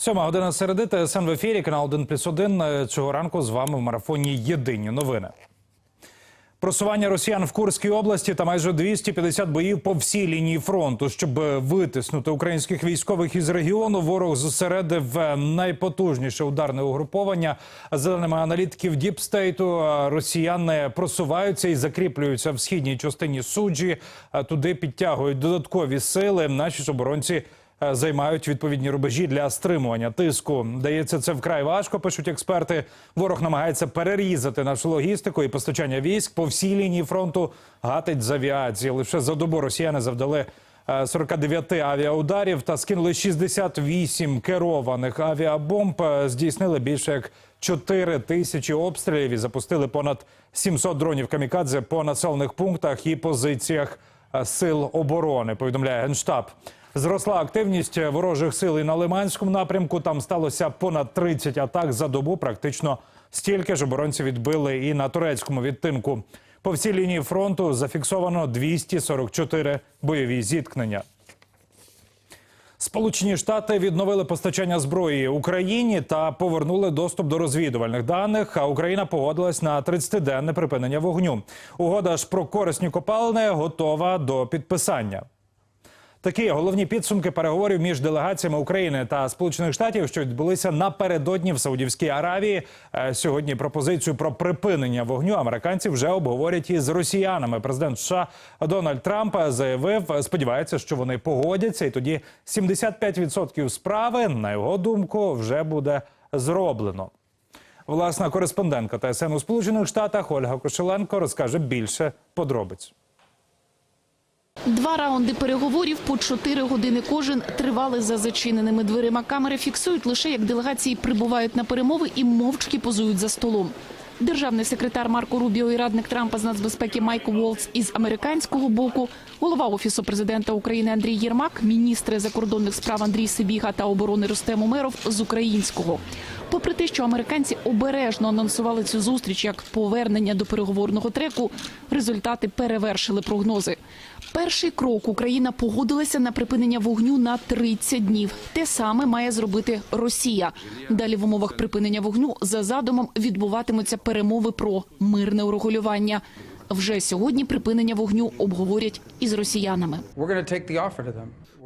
Сьома година середи ТСН в ефірі, канал 1 плюс 1. Цього ранку з вами в марафоні Єдині новини. Просування росіян в Курській області та майже 250 боїв по всій лінії фронту. Щоб витиснути українських військових із регіону, ворог зосередив найпотужніше ударне угруповання. За даними аналітиків Діпстейту, росіяни просуваються і закріплюються в східній частині суджі. Туди підтягують додаткові сили. Наші оборонці е, займають відповідні рубежі для стримування тиску. Дається це вкрай важко. Пишуть експерти. Ворог намагається перерізати нашу логістику і постачання військ по всій лінії фронту. Гатить з авіації. Лише за добу росіяни завдали. е, 49 авіаударів та скинули 68 керованих авіабомб. Е, Здійснили більше як 4 тисячі обстрілів і запустили понад 700 дронів камікадзе по населених пунктах і позиціях е, сил оборони. Повідомляє генштаб. Зросла активність ворожих сил і на Лиманському напрямку. Там сталося понад 30 атак за добу. Практично стільки ж оборонці відбили і на турецькому відтинку. По всій лінії фронту зафіксовано 244 бойові зіткнення. Сполучені Штати відновили постачання зброї Україні та повернули доступ до розвідувальних даних. А Україна погодилась на 30-денне припинення вогню. Угода ж про корисні копалини готова до підписання. Такі головні підсумки переговорів між делегаціями України та Сполучених Штатів, що відбулися напередодні в Саудівській Аравії. Е, Сьогодні пропозицію про припинення вогню американці вже обговорять із росіянами. Президент США Дональд Трамп заявив, сподівається, що вони погодяться, і тоді 75% справи, на його думку, вже буде зроблено. Власна кореспондентка ТСН у Сполучених Штатах Ольга Кошеленко розкаже більше подробиць. Два раунди переговорів по чотири години кожен тривали за зачиненими дверима. Камери фіксують лише як делегації прибувають на перемови і мовчки позують за столом. Державний секретар Марко Рубіо і радник Трампа з нацбезпеки Майк Уолтс із американського боку, голова офісу президента України Андрій Єрмак, міністри закордонних справ Андрій Сибіга та оборони Рустем Умеров з українського. Попри те, що американці обережно анонсували цю зустріч як повернення до переговорного треку, результати перевершили прогнози. Перший крок Україна погодилася на припинення вогню на 30 днів. Те саме має зробити Росія. Далі в умовах припинення вогню за задумом відбуватимуться перемови про мирне урегулювання. Вже сьогодні припинення вогню обговорять із росіянами.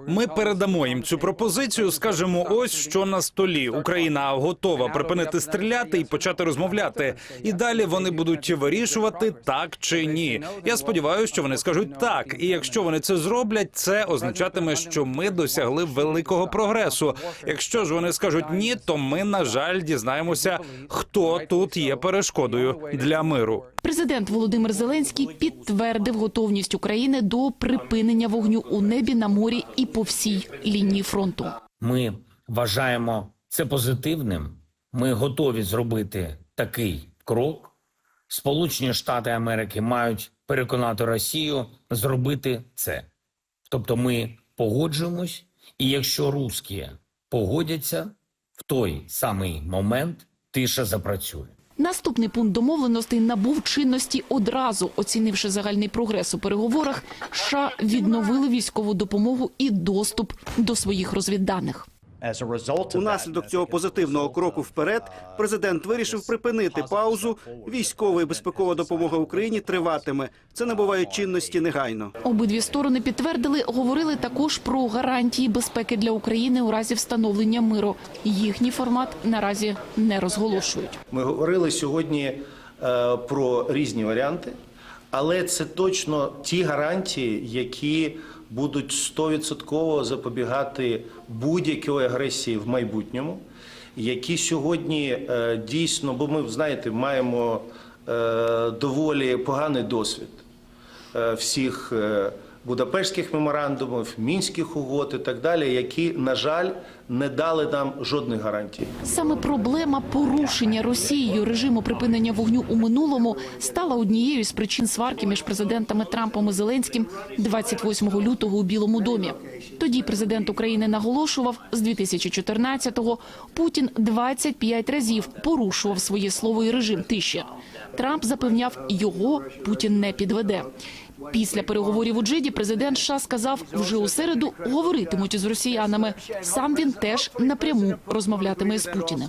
Ми передамо їм цю пропозицію. Скажемо, ось що на столі. Україна готова припинити стріляти і почати розмовляти. І далі вони будуть вирішувати так чи ні. Я сподіваюся, що вони скажуть так. І якщо вони це зроблять, це означатиме, що ми досягли великого прогресу. Якщо ж вони скажуть ні, то ми на жаль дізнаємося, хто тут є перешкодою для миру. Президент Володимир Зеленський підтвердив готовність України до припинення вогню у небі, на морі і по всій лінії фронту. Ми вважаємо це позитивним. Ми готові зробити такий крок. Сполучені Штати Америки мають переконати Росію зробити це. Тобто, ми погоджуємось, і якщо русські погодяться, в той самий момент тиша запрацює. Наступний пункт домовленостей набув чинності одразу, оцінивши загальний прогрес у переговорах. США відновили військову допомогу і доступ до своїх розвідданих. Унаслідок цього позитивного кроку вперед президент вирішив припинити паузу. Військова і безпекова допомога Україні триватиме. Це набуває чинності негайно. Обидві сторони підтвердили, говорили також про гарантії безпеки для України у разі встановлення миру. Їхній формат наразі не розголошують. Ми говорили сьогодні е, про різні варіанти, але це точно ті гарантії, які будуть стовідсотково запобігати будь-якій агресії в майбутньому, які сьогодні е, дійсно, бо ми знаєте, маємо е, доволі поганий досвід е, всіх Будапештських меморандумів, мінських угод і так далі, які, на жаль, не дали нам жодних гарантій. Саме проблема порушення Росією режиму припинення вогню у минулому стала однією з причин сварки між президентами Трампом і Зеленським 28 лютого у Білому домі. Тоді президент України наголошував, з 2014-го Путін 25 разів порушував своє слово і режим тиші. Трамп запевняв, його Путін не підведе. Після переговорів у Джиді президент США сказав, вже у середу говоритимуть із росіянами. Сам він теж напряму розмовлятиме з Путіним.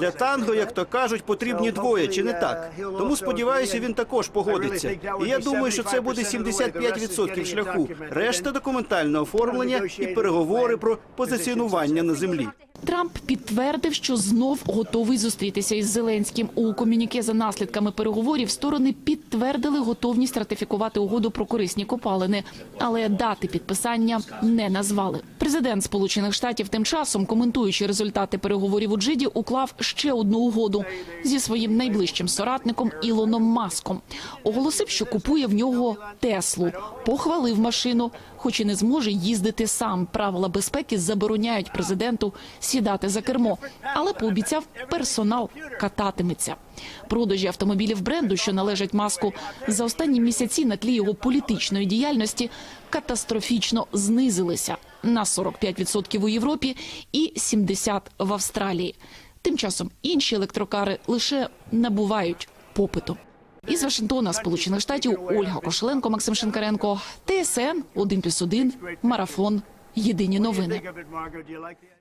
Для танго, як то кажуть, потрібні двоє, чи не так? Тому сподіваюся, він також погодиться. І я думаю, що це буде 75% шляху. Решта документальне оформлення і переговори про позиціонування на землі. Трамп підтвердив, що знов готовий зустрітися із Зеленським. У комюніке за наслідками переговорів сторони підтвердили готовність ратифікувати угоду про корисні копалини, але дати підписання не назвали. Президент Сполучених Штатів тим часом, коментуючи результати переговорів у Джиді, уклав ще одну угоду зі своїм найближчим соратником Ілоном Маском. Оголосив, що купує в нього Теслу, похвалив машину, хоч і не зможе їздити сам. Правила безпеки забороняють президенту сідати за кермо, але пообіцяв, персонал кататиметься. Продажі автомобілів бренду, що належать маску, за останні місяці на тлі його політичної діяльності катастрофічно знизилися на 45% у Європі і 70% в Австралії. Тим часом інші електрокари лише набувають попиту. Із Вашингтона, Сполучених Штатів, Ольга Кошеленко, Максим Шинкаренко, ТСН 1+,1, Марафон. Єдині новини.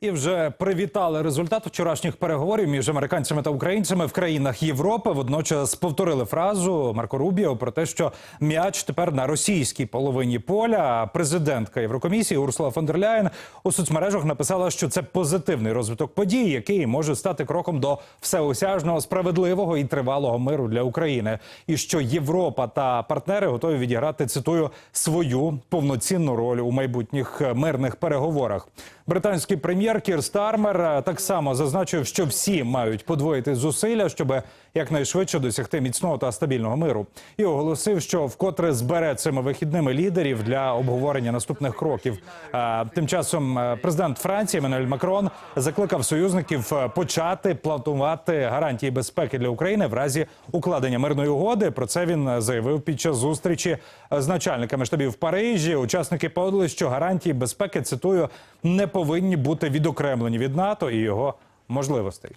І вже привітали результат вчорашніх переговорів між американцями та українцями в країнах Європи. Водночас повторили фразу Марко Рубіо про те, що м'яч тепер на російській половині поля. Президентка Єврокомісії Урсула фон дер Ляєн у соцмережах написала, що це позитивний розвиток подій, який може стати кроком до всеосяжного, справедливого і тривалого миру для України. І що Європа та партнери готові відіграти цитую свою повноцінну роль у майбутніх мирних переговорах. Британський прем'єр Кір Стармер е, так само зазначив, що всі мають подвоїти зусилля, щоб якнайшвидше досягти міцного та стабільного миру, і оголосив, що вкотре збере цими вихідними лідерів для обговорення наступних кроків. Е, Тим часом е, президент Франції Еммануель Макрон закликав союзників почати планувати гарантії безпеки для України в разі укладення мирної угоди. Про це він заявив під час зустрічі з начальниками штабів в Парижі. Учасники подали, що гарантії безпеки цитую не повинні бути відокремлені від НАТО і його можливостей.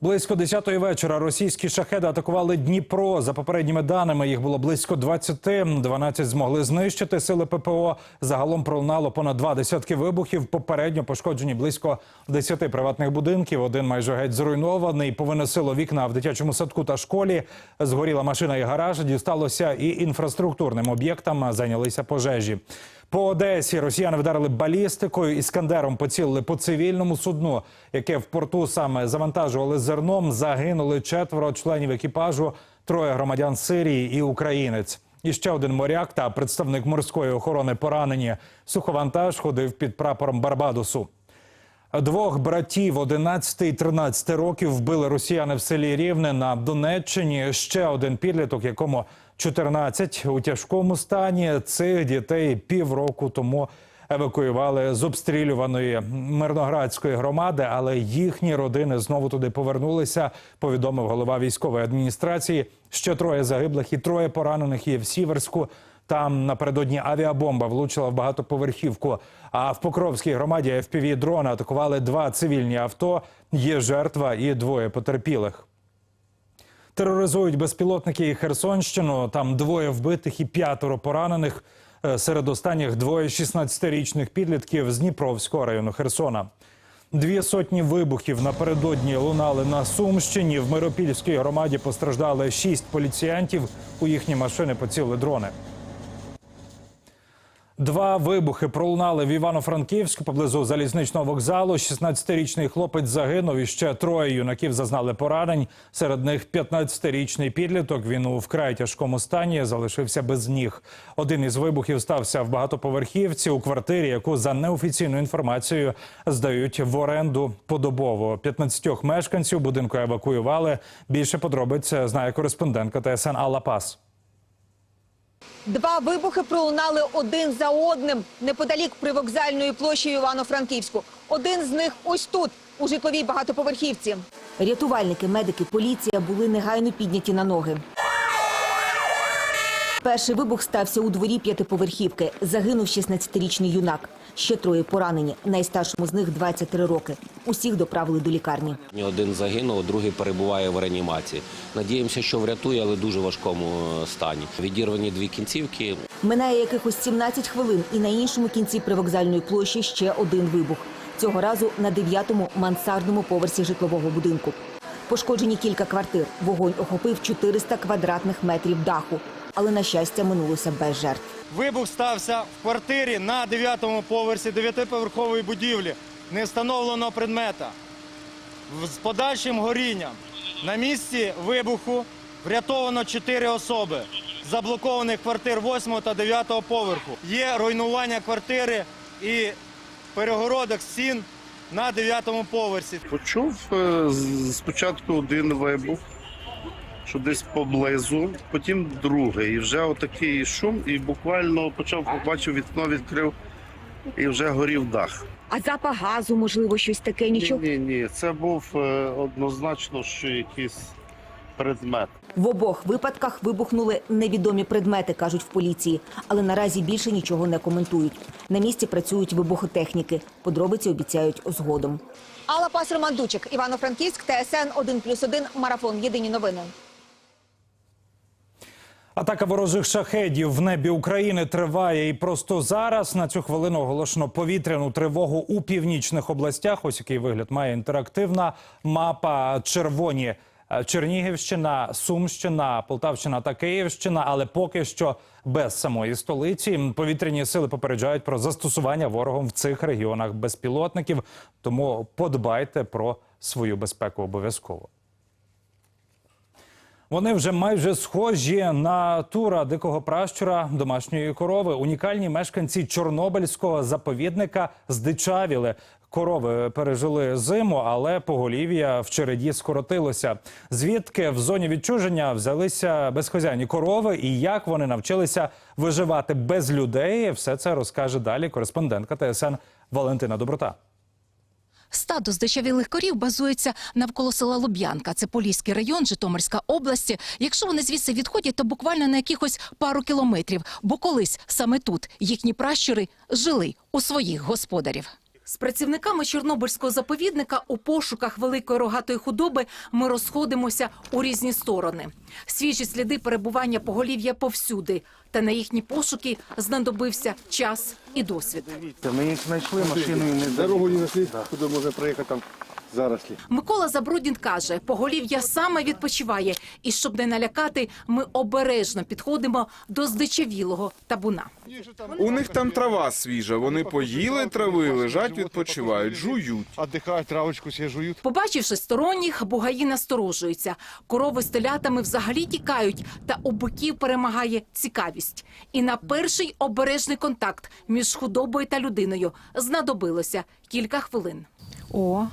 Близько 10-ї вечора російські шахеди атакували Дніпро. За попередніми даними їх було близько 20. 12 змогли знищити сили ППО. Загалом пролунало понад два десятки вибухів. Попередньо пошкоджені близько 10 приватних будинків. Один майже геть зруйнований. Повиносило вікна в дитячому садку та школі. Згоріла машина і гараж. Дісталося і інфраструктурним об'єктам. Зайнялися пожежі. По Одесі росіяни вдарили балістикою. Іскандером поцілили по цивільному судну, яке в порту саме завантажували зерном. Загинули четверо членів екіпажу, троє громадян Сирії і українець. І ще один моряк та представник морської охорони поранені. Суховантаж ходив під прапором Барбадосу. Двох братів 11 і 13 років вбили росіяни в селі Рівне на Донеччині. Ще один підліток, якому 14 у тяжкому стані. Цих дітей півроку тому евакуювали з обстрілюваної Мирноградської громади, але їхні родини знову туди повернулися. Повідомив голова військової адміністрації. Ще троє загиблих і троє поранених є в Сіверську. Там напередодні авіабомба влучила в багатоповерхівку. А в Покровській громаді fpv дрона атакували два цивільні авто. Є жертва і двоє потерпілих. Тероризують безпілотники і Херсонщину. Там двоє вбитих і п'ятеро поранених. Е, Серед останніх двоє 16-річних підлітків з Дніпровського району Херсона. Дві сотні вибухів напередодні лунали на Сумщині. В Миропільській громаді постраждали шість поліціянтів. У їхні машини поцілили дрони. Два вибухи пролунали в Івано-Франківську поблизу залізничного вокзалу. 16-річний хлопець загинув. І ще троє юнаків зазнали поранень. Серед них 15-річний підліток. Він у вкрай тяжкому стані залишився без ніг. Один із вибухів стався в багатоповерхівці у квартирі, яку за неофіційною інформацією здають в оренду подобово. 15 мешканців будинку евакуювали. Більше подробиць знає кореспондентка ТСН Алла Пас. Два вибухи пролунали один за одним неподалік привокзальної площі Івано-Франківську. Один з них ось тут, у житловій багатоповерхівці. Рятувальники, медики, поліція були негайно підняті на ноги. Перший вибух стався у дворі п'ятиповерхівки. Загинув 16-річний юнак. Ще троє поранені. Найстаршому з них 23 роки. Усіх доправили до лікарні. Один загинув, другий перебуває в реанімації. Надіємося, що врятує, але дуже важкому е, стані. Відірвані дві кінцівки. Минає якихось 17 хвилин, і на іншому кінці привокзальної площі ще один вибух. Цього разу на дев'ятому мансардному поверсі житлового будинку. Пошкоджені кілька квартир. Вогонь охопив 400 квадратних метрів даху. Але, на щастя, минулося без жертв. Вибух стався в квартирі на 9-му поверсі 9-поверхової будівлі невстановленого предмета з подальшим горінням. На місці вибуху врятовано 4 особи заблокованих квартир 8 та 9 поверху. Є руйнування квартири і перегородок стін на 9-му поверсі. Почув е, спочатку один вибух, що десь поблизу, потім другий. І вже отакий шум, і буквально почав побачив вікно, відкрив і вже горів дах. А запах газу, можливо, щось таке, нічого? Ні, ні, ні, це був е, однозначно, що якийсь предмет. В обох випадках вибухнули невідомі предмети, кажуть в поліції, але наразі більше нічого не коментують. На місці працюють вибухотехніки. Подробиці обіцяють згодом. Алла Пас, Роман Дучик, Івано-Франківськ, ТСН 1+,1, Марафон. Єдині новини. Атака ворожих шахедів в небі України триває, і просто зараз на цю хвилину оголошено повітряну тривогу у північних областях. Ось який вигляд має інтерактивна мапа. Червоні Чернігівщина, Сумщина, Полтавщина та Київщина, але поки що без самої столиці. Повітряні сили попереджають про застосування ворогом в цих регіонах безпілотників. Тому подбайте про свою безпеку обов'язково. Вони вже майже схожі на тура дикого пращура домашньої корови. Унікальні мешканці Чорнобильського заповідника здичавіли. Корови пережили зиму, але поголів'я в череді скоротилося. Звідки в зоні відчуження взялися безхозяйні корови і як вони навчилися виживати без людей? Все це розкаже далі кореспондентка ТСН Валентина Доброта. Стадо здичавілих корів базується навколо села Луб'янка. Це Поліський район, Житомирська області. Якщо вони звідси відходять, то буквально на якихось пару кілометрів. Бо колись саме тут їхні пращури жили у своїх господарів. З працівниками Чорнобильського заповідника у пошуках великої рогатої худоби ми розходимося у різні сторони. Свіжі сліди перебування поголів'я повсюди. Та на їхні пошуки знадобився час і досвід. Ми їх знайшли, машиною не Дорогу не знайшли, куди може проїхати там зарослі. Микола Забродін каже, поголів'я саме відпочиває, і щоб не налякати, ми обережно підходимо до здичавілого табуна. У них там трава свіжа. Вони поїли трави, лежать, відпочивають, жують. Отдихають, травочку всі жують. Побачивши сторонніх, бугаї насторожуються. Корови з телятами взагалі тікають, та у биків перемагає цікавість. І на перший обережний контакт між худобою та людиною знадобилося кілька хвилин. О.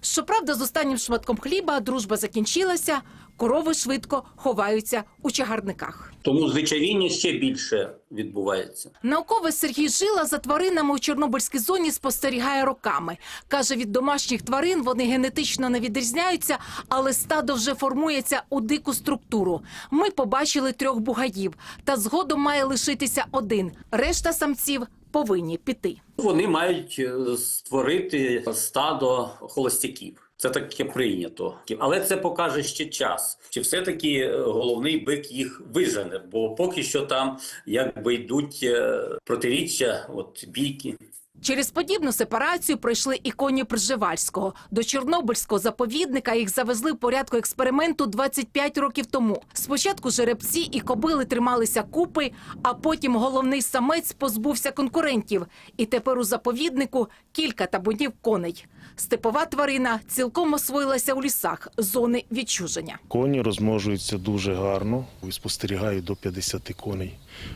Щоправда, з останнім шматком хліба дружба закінчилася, корови швидко ховаються у чагарниках. Тому звичайно ще більше відбувається. Науковець Сергій Жила за тваринами у Чорнобильській зоні спостерігає роками. Каже, від домашніх тварин вони генетично не відрізняються, але стадо вже формується у дику структуру. Ми побачили трьох бугаїв, та згодом має лишитися один. Решта самців повинні піти. Вони мають е, створити стадо холостяків. Це таке прийнято, але це покаже ще час. Чи все таки головний бик їх вижене? Бо поки що там якби йдуть е, протиріччя, от бійки. Через подібну сепарацію пройшли і коні Пржевальського. До Чорнобильського заповідника їх завезли в порядку експерименту 25 років тому. Спочатку жеребці і кобили трималися купи, а потім головний самець позбувся конкурентів. І тепер у заповіднику кілька табунів коней. Степова тварина цілком освоїлася у лісах зони відчуження. Коні розмножуються дуже гарно. І Спостерігаю до 50 коней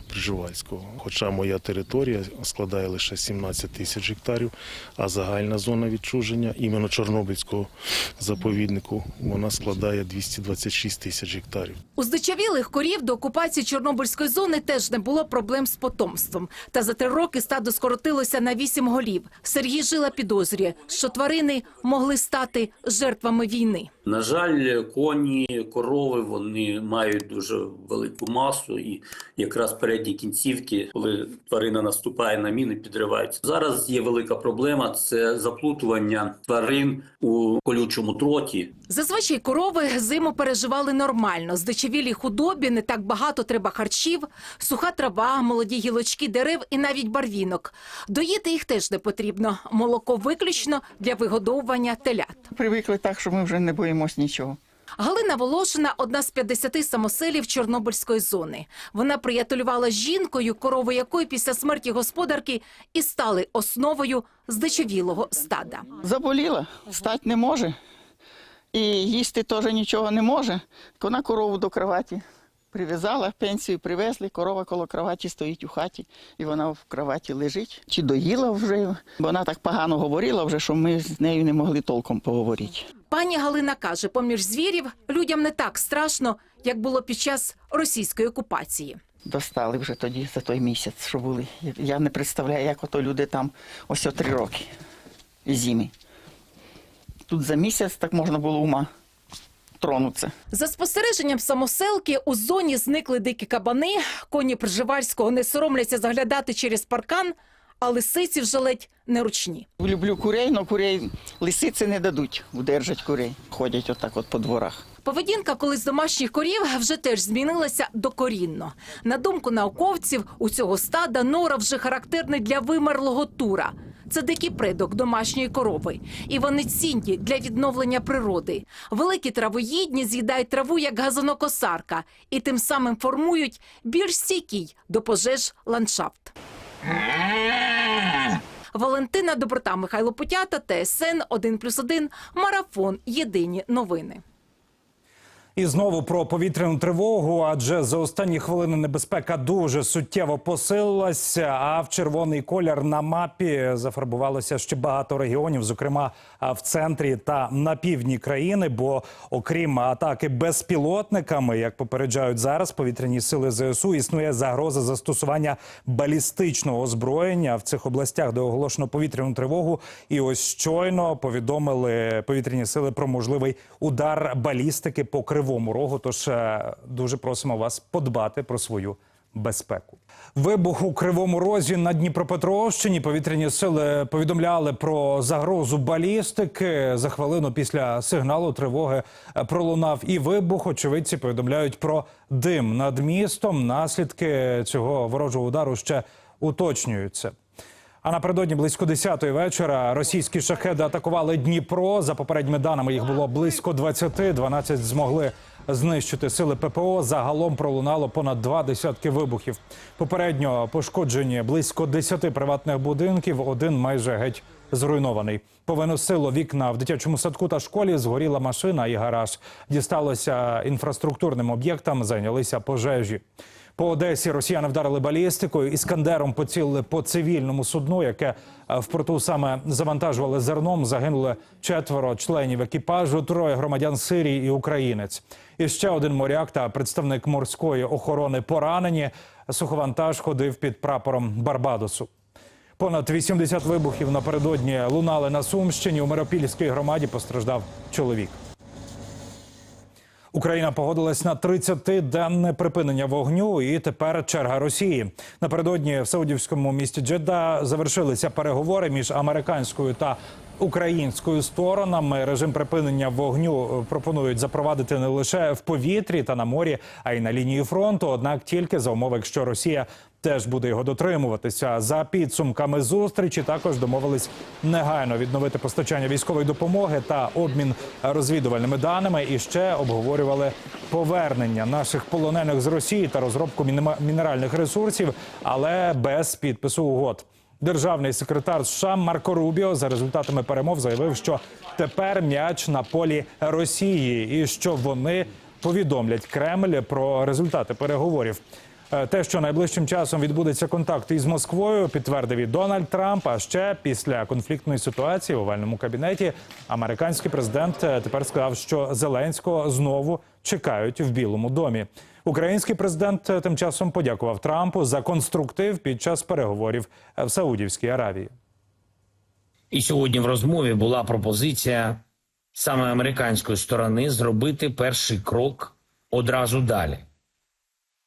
Приживальського. Хоча моя територія складає лише 17 тисяч гектарів, а загальна зона відчуження іменно Чорнобильського заповіднику вона складає 226 тисяч гектарів. У здичавілих корів до окупації Чорнобильської зони теж не було проблем з потомством. Та за три роки стадо скоротилося на вісім голів. Сергій Жила підозрює, що тварини могли стати жертвами війни. На жаль, коні, корови вони мають дуже велику масу, і якраз передні кінцівки, коли тварина наступає на міни, підриваються. Зараз є велика проблема це заплутування тварин у колючому троті. Зазвичай корови зиму переживали нормально. Здичавілій худобі не так багато треба харчів, суха трава, молоді гілочки дерев і навіть барвінок. Доїти їх теж не потрібно. Молоко виключно для вигодовування телят. Привикли так, що ми вже не боїмось нічого. Галина Волошина – одна з 50 самоселів Чорнобильської зони. Вона приятелювала з жінкою, корови якої після смерті господарки і стали основою здичавілого стада. Заболіла, встати не може. І їсти теж нічого не може. Вона корову до кроваті прив'язала, пенсію привезли, корова коло кроваті стоїть у хаті, і вона в кроваті лежить. Чи доїла вже, бо вона так погано говорила вже, що ми з нею не могли толком поговорити. Пані Галина каже, поміж звірів людям не так страшно, як було під час російської окупації. Достали вже тоді за той місяць, що були. Я не представляю, як ото люди там ось о три роки зими. Тут за місяць так можна було ума тронутися. За спостереженням самоселки у зоні зникли дикі кабани. Коні Пржевальського не соромляться заглядати через паркан, а лисиці вже ледь неручні. Люблю курей, але курей лисиці не дадуть удержать курей. Ходять отак от по дворах. Поведінка колись домашніх корів вже теж змінилася докорінно. На думку науковців, у цього стада нора вже характерний для вимерлого тура. Це дикий предок домашньої корови, і вони цінні для відновлення природи. Великі травоїдні з'їдають траву як газонокосарка і тим самим формують більш стійкий до пожеж ландшафт. Валентина Доброта, Михайло Путята, ТСН 1+,1, Марафон. Єдині новини. І знову про повітряну тривогу, адже за останні хвилини небезпека дуже суттєво посилилася. А в червоний колір на мапі зафарбувалося ще багато регіонів, зокрема в центрі та на півдні країни. Бо окрім атаки безпілотниками, як попереджають зараз повітряні сили ЗСУ, існує загроза застосування балістичного озброєння в цих областях, де оголошено повітряну тривогу. І ось щойно повідомили повітряні сили про можливий удар балістики по кривому рогу. Тож е, дуже просимо вас подбати про свою безпеку. Вибух у кривому розі на Дніпропетровщині. Повітряні сили повідомляли про загрозу балістики. За хвилину після сигналу тривоги е, пролунав і вибух. Очевидці повідомляють про дим над містом. Наслідки цього ворожого удару ще уточнюються. А напередодні близько 10-ї вечора російські шахеди атакували Дніпро. За попередніми даними їх було близько 20. 12 змогли знищити сили ППО. Загалом пролунало понад два десятки вибухів. Попередньо пошкоджені близько 10 приватних будинків. Один майже геть зруйнований. Повиносило вікна в дитячому садку та школі. Згоріла машина і гараж. Дісталося інфраструктурним об'єктам. Зайнялися пожежі. По Одесі росіяни вдарили балістикою. Іскандером поцілили по цивільному судну, яке е, в порту саме завантажували зерном. Загинули четверо членів екіпажу, троє громадян Сирії і українець. І ще один моряк та представник морської охорони поранені. Суховантаж ходив під прапором Барбадосу. Понад 80 вибухів напередодні лунали на Сумщині. У Миропільській громаді постраждав чоловік. Україна погодилась на 30-денне припинення вогню, і тепер черга Росії. Напередодні в саудівському місті Джеда завершилися переговори між американською та українською сторонами. Режим припинення вогню е, пропонують запровадити не лише в повітрі та на морі, а й на лінії фронту. Однак тільки за умови, якщо Росія теж буде його дотримуватися. За підсумками зустрічі також домовились негайно відновити постачання військової допомоги та обмін розвідувальними даними. І ще обговорювали повернення наших полонених з Росії та розробку мінеральних ресурсів, але без підпису угод. Державний секретар США Марко Рубіо за результатами перемов заявив, що тепер м'яч на полі Росії, і що вони повідомлять Кремль про результати переговорів. Е, Те, що найближчим часом відбудеться контакт із Москвою, підтвердив і Дональд Трамп. А ще після конфліктної ситуації в овальному кабінеті американський президент е, тепер сказав, що Зеленського знову чекають в Білому домі. Український президент е, тим часом подякував Трампу за конструктив під час переговорів в Саудівській Аравії. І сьогодні в розмові була пропозиція саме американської сторони зробити перший крок одразу далі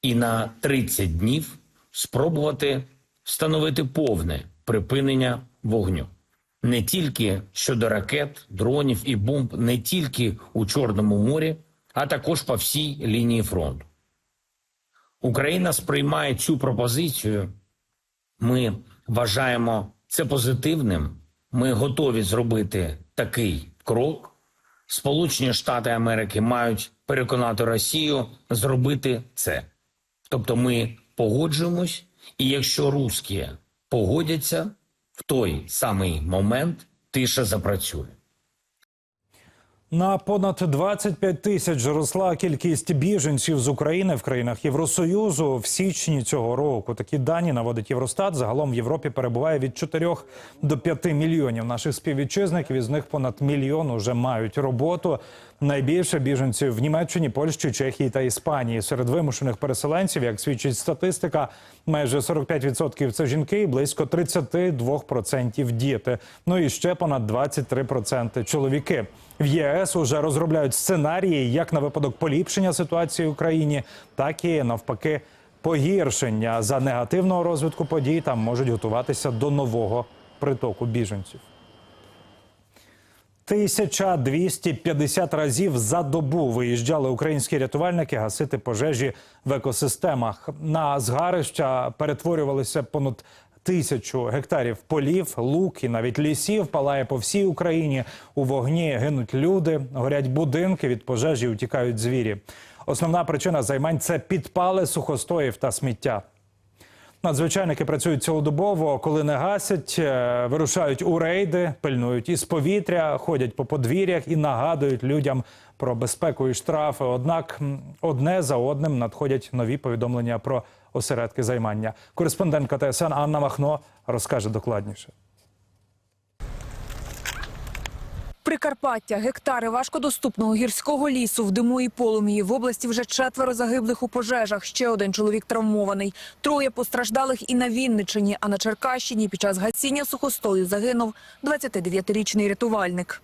і на 30 днів спробувати встановити повне припинення вогню. Не тільки щодо ракет, дронів і бомб, не тільки у Чорному морі, а також по всій лінії фронту. Україна сприймає цю пропозицію. Ми вважаємо це позитивним. Ми готові зробити такий крок. Сполучені Штати Америки мають переконати Росію зробити це. Тобто ми погоджуємось, і якщо русські погодяться, в той самий момент тиша запрацює. На понад 25 тисяч зросла кількість біженців з України в країнах Євросоюзу в січні цього року. Такі дані наводить Євростат. Загалом в Європі перебуває від 4 до 5 мільйонів наших співвітчизників. Із них понад мільйон уже мають роботу. Найбільше біженців в Німеччині, Польщі, Чехії та Іспанії. Серед вимушених переселенців, як свідчить статистика, майже 45% – це жінки, і близько 32% – діти. Ну і ще понад 23% – чоловіки. В ЄС уже розробляють сценарії як на випадок поліпшення ситуації в Україні, так і навпаки погіршення за негативного розвитку подій. Там можуть готуватися до нового притоку біженців. 1250 разів за добу виїжджали українські рятувальники гасити пожежі в екосистемах. На згарища перетворювалися понад тисячу гектарів полів, лук і навіть лісів. Палає по всій Україні. У вогні гинуть люди, горять будинки від пожежі, утікають звірі. Основна причина займань це підпали сухостоїв та сміття. Надзвичайники працюють цілодобово, коли не гасять, е, вирушають у рейди, пильнують із повітря, ходять по подвір'ях і нагадують людям про безпеку і штрафи. Однак одне за одним надходять нові повідомлення про осередки займання. Кореспондентка ТСН Анна Махно розкаже докладніше. Прикарпаття, гектари важкодоступного гірського лісу в диму і полум'ї. В області вже четверо загиблих у пожежах. Ще один чоловік травмований. Троє постраждалих і на Вінниччині, а на Черкащині під час гасіння сухостою загинув 29-річний рятувальник.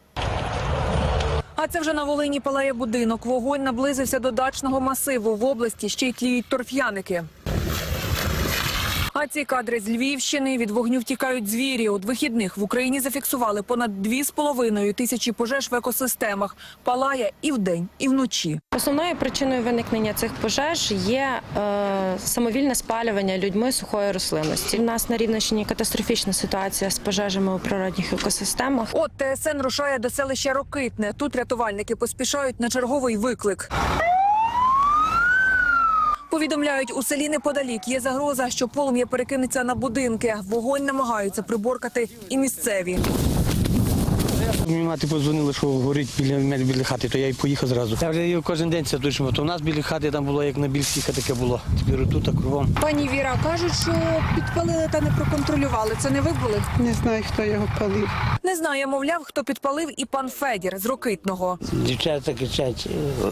А це вже на Волині палає будинок. Вогонь наблизився до дачного масиву. В області ще й тліють торф'яники. А ці кадри з Львівщини від вогню втікають звірі. От вихідних в Україні зафіксували понад 2,5 тисячі пожеж в екосистемах. Палає і вдень, і вночі. Основною причиною виникнення цих пожеж є е, самовільне спалювання людьми сухої рослинності. У нас на Рівненщині катастрофічна ситуація з пожежами у природних екосистемах. От ТСН рушає до селища Рокитне. Тут рятувальники поспішають на черговий виклик. Повідомляють, у селі неподалік є загроза, що полум'я перекинеться на будинки. Вогонь намагаються приборкати і місцеві. Мені мати подзвонили, що горить біля мене біля хати, то я й поїхав зразу. Я вже кожен день це точно. То у нас біля хати там було, як на більській таке було. Тепер тут а кругом. Пані Віра кажуть, що підпалили та не проконтролювали. Це не ви були? Не знаю, хто його палив. Не знає, мовляв, хто підпалив і пан Федір з Рокитного. Дівчата кричать, «Е,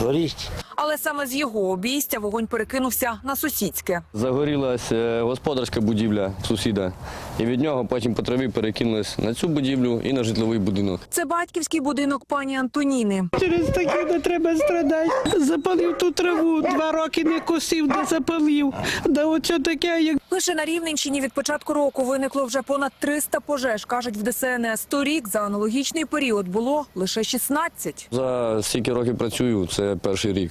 горіть. Але саме з його обійстя вогонь перекинувся на сусідське. Загорілася господарська будівля сусіда, і від нього потім по траві перекинулись на цю будівлю і на житловий будинок. Це батьківський будинок пані Антоніни. Через таке не треба страдати. Запалив ту траву, два роки не косив, де запалив. Да оце таке, як Лише на Рівненщині від початку року виникло вже понад 300 пожеж, кажуть в ДСНС. Торік за аналогічний період було лише 16. За стільки років працюю, це перший рік.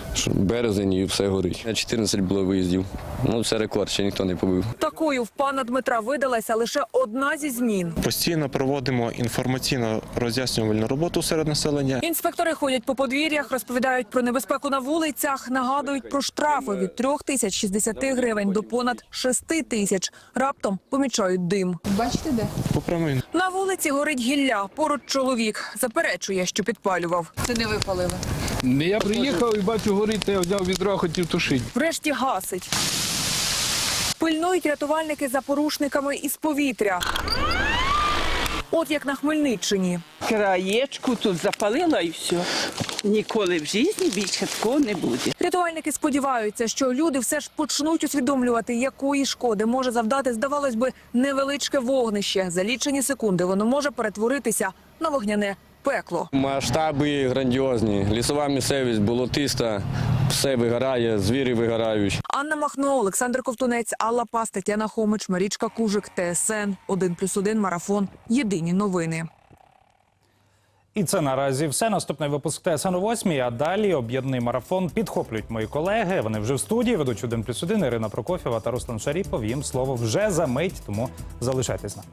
Березень і все горить. 14 було виїздів. Ну це рекорд, ще ніхто не побив. Такою в пана Дмитра видалася лише одна зі змін. Постійно проводимо інформаційно роз'яснювальну роботу серед населення. Інспектори ходять по подвір'ях, розповідають про небезпеку на вулицях, нагадують про штрафи від 3 тисяч 60 гривень до понад 6 тисяч. Раптом помічають дим. Бачите де? По прямій. На вулиці горить гілля. Поруч чоловік заперечує, що підпалював. Це не випалили. Я приїхав і бачу горить, я взяв відро, хотів тушити. Врешті гасить. Пильнують рятувальники за порушниками із повітря. От як на Хмельниччині. краєчку тут запалила і все. Ніколи в житті більше такого не буде. Рятувальники сподіваються, що люди все ж почнуть усвідомлювати, якої шкоди може завдати, здавалось би, невеличке вогнище. За лічені секунди воно може перетворитися на вогняне пекло. Масштаби грандіозні. Лісова місцевість, болотиста, все вигорає, звірі вигорають. Анна Махно, Олександр Ковтунець, Алла Пас, Тетяна Хомич, Марічка Кужик, ТСН 1+,1 Марафон. Єдині новини. І це наразі все. Наступний випуск ТСН о 8, а далі об'єднаний марафон підхоплюють мої колеги. Вони вже в студії ведуть 1 плюс 1 Ірина Прокофєва та Руслан Шаріпов. Їм слово вже за мить, тому залишайтесь з нами.